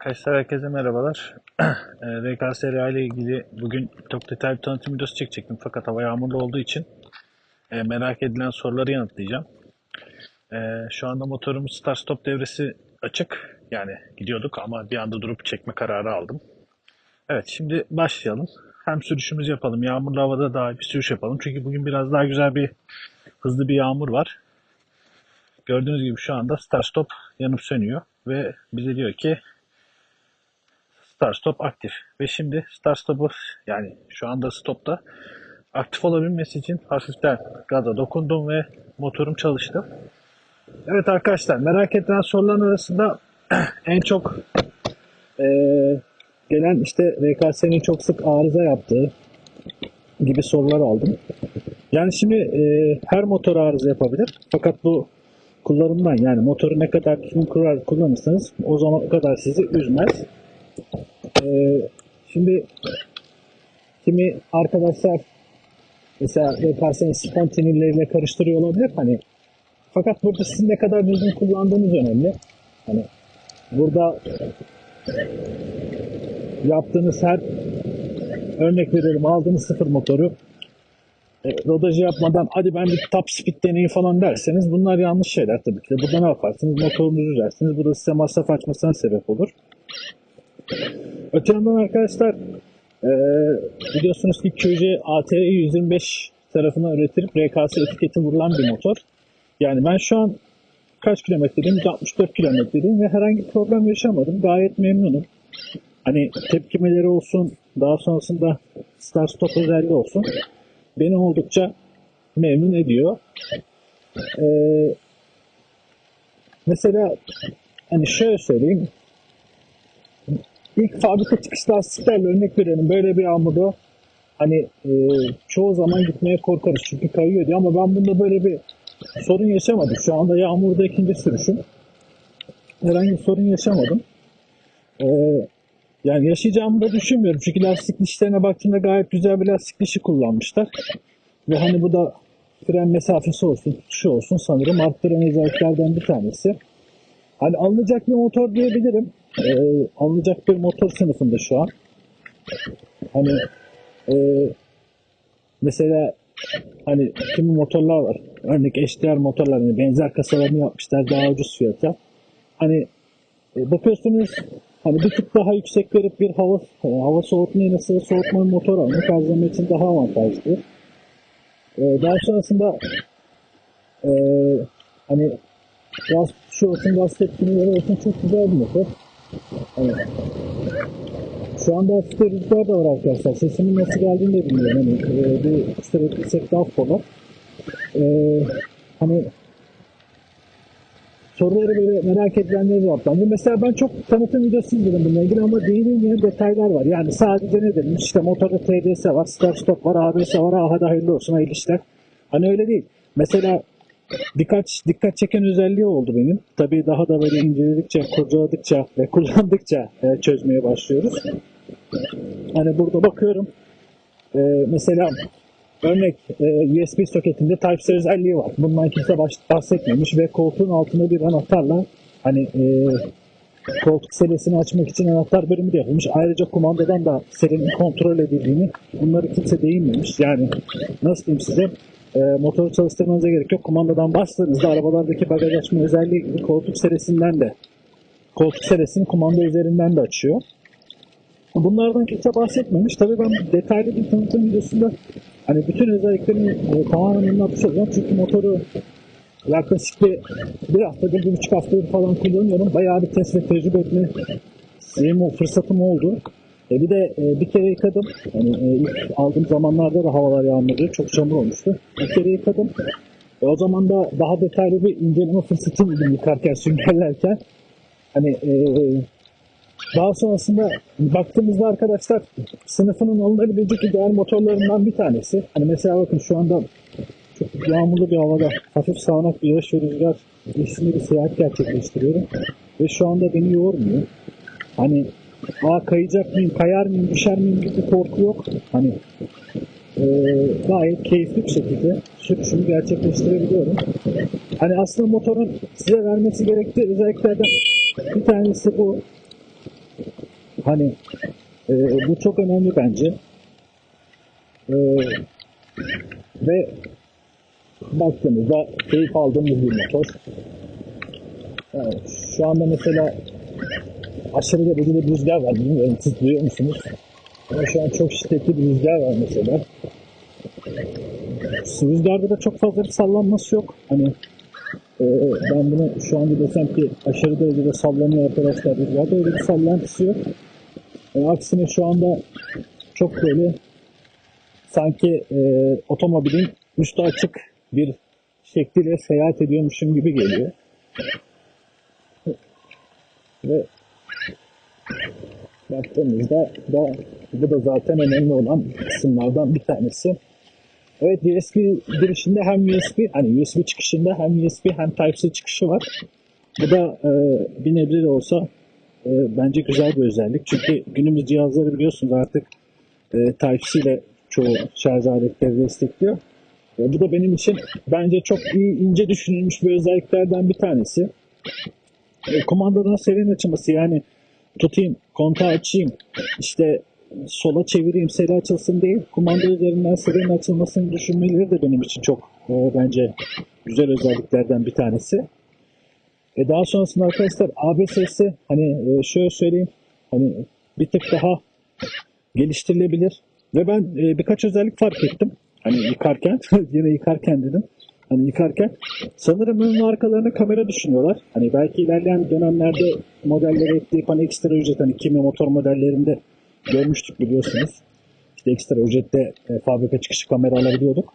Arkadaşlar herkese merhabalar. RKS Real ile ilgili bugün çok detaylı bir tanıtım videosu çekecektim fakat hava yağmurlu olduğu için e, merak edilen soruları yanıtlayacağım. E, şu anda motorumuz start stop devresi açık. Yani gidiyorduk ama bir anda durup çekme kararı aldım. Evet şimdi başlayalım. Hem sürüşümüzü yapalım. Yağmurlu havada daha bir sürüş yapalım. Çünkü bugün biraz daha güzel bir hızlı bir yağmur var. Gördüğünüz gibi şu anda start stop yanıp sönüyor ve bize diyor ki start stop aktif. Ve şimdi start stop'u yani şu anda stopta aktif olabilmesi için hafiften gaza dokundum ve motorum çalıştı. Evet arkadaşlar merak edilen soruların arasında en çok eee, gelen işte RKS'nin çok sık arıza yaptığı gibi sorular aldım. Yani şimdi eee, her motor arıza yapabilir. Fakat bu kullanımdan yani motoru ne kadar düzgün kurar- kullanırsanız o zaman o kadar sizi üzmez. Ee, şimdi kimi arkadaşlar mesela RKS'nin spontaneleriyle karıştırıyor olabilir hani fakat burada sizin ne kadar düzgün kullandığınız önemli. Hani burada yaptığınız her örnek veriyorum aldığınız sıfır motoru e, rodajı yapmadan hadi ben bir top speed deneyim falan derseniz bunlar yanlış şeyler tabii ki. Burada ne yaparsınız? Motorunuzu üzersiniz. Bu da size masraf açmasına sebep olur. Öte yandan arkadaşlar e, biliyorsunuz ki QC ATR 125 tarafından üretilip RKS etiketi vurulan bir motor. Yani ben şu an kaç kilometredeyim? 164 kilometredeyim ve herhangi bir problem yaşamadım. Gayet memnunum. Hani tepkimeleri olsun, daha sonrasında start stop özelliği olsun. Beni oldukça memnun ediyor. Ee, mesela hani şöyle söyleyeyim. İlk fabrika çıkış lastiklerle örnek verelim. Böyle bir yağmurda hani e, çoğu zaman gitmeye korkarız çünkü kayıyor diye ama ben bunda böyle bir sorun yaşamadım. Şu anda yağmurda ikinci sürüşüm. Herhangi bir sorun yaşamadım. Ee, yani yaşayacağımı da düşünmüyorum. Çünkü lastik dişlerine baktığımda gayet güzel bir lastik dişi kullanmışlar. Ve hani bu da fren mesafesi olsun, tutuşu olsun sanırım arttıran özelliklerden bir tanesi. Hani alınacak bir motor diyebilirim. Ee, alınacak bir motor sınıfında şu an. Hani e, mesela hani kimi motorlar var. Örnek HDR motorlar hani benzer kasalarını yapmışlar daha ucuz fiyata. Hani e, bakıyorsunuz hani bir tık daha yüksek verip bir hava e, hava soğutma iğnesi soğutma motor almak her zaman için daha avantajlı. E, daha sonrasında e, hani gaz şu olsun gaz tepkileri olsun çok güzel bir motor. Hani, şu anda hafif rüzgar da var arkadaşlar. Sesimin nasıl geldiğini de bilmiyorum. Hani, e, bir kısır daha affola. E, hani soruları böyle merak edilenleri cevaplandı. Mesela ben çok tanıtım videosu izledim bununla ilgili ama değinilmeyen detaylar var. Yani sadece ne dedim işte motorda TDS var, start stop var, ABS var, ah hadi hayırlı olsun hayırlı işler. Hani öyle değil. Mesela birkaç dikkat çeken özelliği oldu benim. Tabii daha da böyle inceledikçe, kurcaladıkça ve kullandıkça e, çözmeye başlıyoruz. Hani burada bakıyorum. E, mesela Örnek e, USB soketinde Type-C özelliği var. Bundan kimse bahsetmemiş ve koltuğun altında bir anahtarla hani e, koltuk serisini açmak için anahtar bölümü de yapılmış. Ayrıca kumandadan da serinin kontrol edildiğini bunları kimse değinmemiş. Yani nasıl diyeyim size e, motoru çalıştırmanıza gerek yok. Kumandadan bastığınızda arabalardaki bagaj açma özelliği koltuk serisinden de koltuk serisini kumanda üzerinden de açıyor. Bunlardan kimse bahsetmemiş. Tabii ben detaylı bir tanıtım videosunda hani bütün özelliklerini e, tamamen anlatmış olacağım. Çünkü motoru yaklaşık bir, bir haftadır, bir buçuk haftadır falan kullanıyorum. Bayağı bir test ve tecrübe etme şeyim, o fırsatım oldu. E bir de e, bir kere yıkadım. Yani e, ilk aldığım zamanlarda da havalar yağmurdu. Çok çamur olmuştu. Bir kere yıkadım. E, o zaman da daha detaylı bir inceleme fırsatım buldum yıkarken, süngerlerken. Hani e, daha sonrasında baktığımızda arkadaşlar sınıfının alınabilecek ideal motorlarından bir tanesi. Hani mesela bakın şu anda çok yağmurlu bir havada hafif sağanak bir yağış ve rüzgar eşliğinde bir seyahat gerçekleştiriyorum. Ve şu anda beni yormuyor. Hani aa kayacak mıyım, kayar mıyım, düşer miyim gibi korku yok. Hani e, gayet keyifli bir şekilde sürüşümü gerçekleştirebiliyorum. Hani aslında motorun size vermesi gerektiği özelliklerden bir tanesi bu Hani e, bu çok önemli bence. E, ve baktığımızda keyif aldığımız bir motor. Yani şu anda mesela aşırı derecede bir rüzgar var. Bilmiyorum siz duyuyor musunuz? Ama şu an çok şiddetli bir rüzgar var mesela. Rüzgarda da çok fazla bir sallanması yok. Hani e, ben bunu şu anda desem ki aşırı derecede sallanıyor arkadaşlar rüzgarda öyle bir sallantısı yok. E, aksine şu anda çok böyle sanki e, otomobilin üstü açık bir şekliyle seyahat ediyormuşum gibi geliyor. Ve baktığımızda da bu da zaten önemli olan kısımlardan bir tanesi. Evet USB girişinde hem USB hani USB çıkışında hem USB hem Type-C çıkışı var. Bu da e, bir nebze de olsa e, bence güzel bir özellik. Çünkü günümüz cihazları biliyorsunuz artık e, Type-C ile çoğu şarj aletleri destekliyor. E, bu da benim için bence çok iyi ince düşünülmüş bir özelliklerden bir tanesi. E, kumandadan seri açılması yani tutayım, kontağı açayım, işte sola çevireyim, seri açılsın değil. Kumanda üzerinden serinin açılmasını düşünmeleri de benim için çok e, bence güzel özelliklerden bir tanesi. E daha sonrasında arkadaşlar ABS'si hani e, şöyle söyleyeyim hani bir tık daha geliştirilebilir ve ben e, birkaç özellik fark ettim. Hani yıkarken, yine yıkarken dedim. Hani yıkarken sanırım ön ve arkalarına kamera düşünüyorlar. Hani belki ilerleyen dönemlerde modelleri ekleyip hani ekstra ücret hani kimi motor modellerinde görmüştük biliyorsunuz. İşte ekstra ücrette e, fabrika çıkışı kamera alabiliyorduk.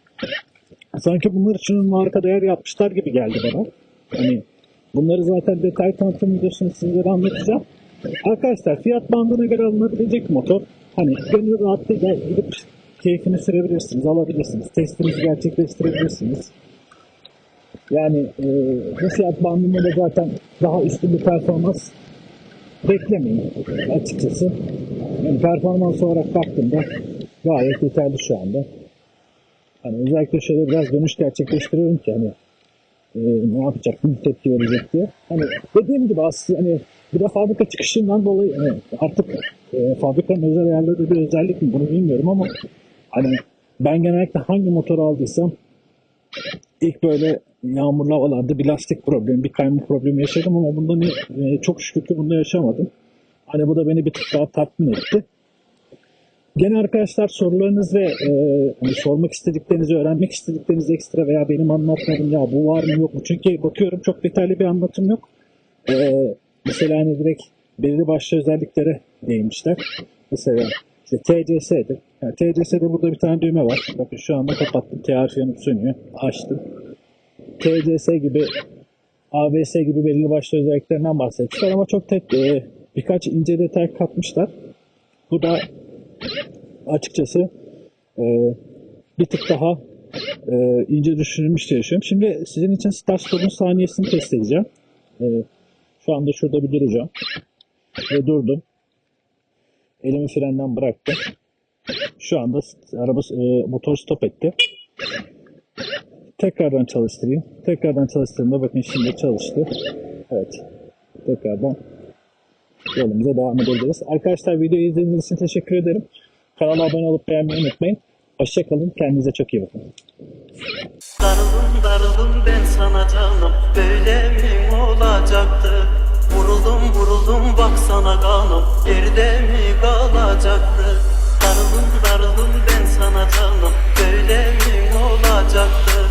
Sanki bunlar için ön ve arka değer yapmışlar gibi geldi bana. Hani bunları zaten detay tanıtım videosunu sizlere anlatacağım. Arkadaşlar fiyat bandına göre alınabilecek motor. Hani gönül rahatlığıyla gidip keyfini sürebilirsiniz, alabilirsiniz. Testinizi gerçekleştirebilirsiniz. Yani e, bu fiyat bandında da zaten daha üstün bir performans beklemeyin açıkçası. Yani performans olarak baktığımda gayet yeterli şu anda. Hani özellikle şöyle biraz dönüş gerçekleştiriyorum ki hani e, ne yapacak, ne tepki verecek diye. Hani dediğim gibi aslında hani bir de fabrika çıkışından dolayı hani artık e, fabrikanın özel ayarladığı bir özellik mi bunu bilmiyorum ama hani ben genellikle hangi motor aldıysam ilk böyle yağmurlu havalarda bir lastik problemi, bir kayma problemi yaşadım ama bunda ne, e, çok şükür ki bunda yaşamadım. Hani bu da beni bir tık daha tatmin etti. Gene arkadaşlar sorularınız ve e, hani sormak istediklerinizi, öğrenmek istedikleriniz ekstra veya benim anlatmadığım ya bu var mı yok mu? Çünkü bakıyorum çok detaylı bir anlatım yok. E, mesela hani direkt belirli başlı özelliklere değinmişler. Mesela işte TCS'dir. Yani TCS'de burada bir tane düğme var. Bakın şu anda kapattım. TR yanıp sönüyor. Açtım. TCS gibi ABS gibi belirli başlı özelliklerinden bahsetmişler ama çok tek e, birkaç ince detay katmışlar. Bu da açıkçası e, bir tık daha e, ince düşünülmüş diye düşünüyorum. Şimdi sizin için start stop'un saniyesini test edeceğim. E, şu anda şurada bir duracağım. Ve durdum. Elimi frenden bıraktım. Şu anda araba e, motor stop etti. Tekrardan çalıştırayım. Tekrardan çalıştırdığımda bakın şimdi çalıştı. Evet. Tekrardan yolumuza devam edebiliriz. Arkadaşlar videoyu izlediğiniz için teşekkür ederim. Kanala abone olup beğenmeyi unutmayın. Hoşçakalın. Kendinize çok iyi bakın. Darılım darılım ben sana canım Böyle mi olacaktı Vuruldum vuruldum baksana kanım. Geride mi kalacaktı? Darıldım darıldım ben sana canım. Böyle mi olacaktı?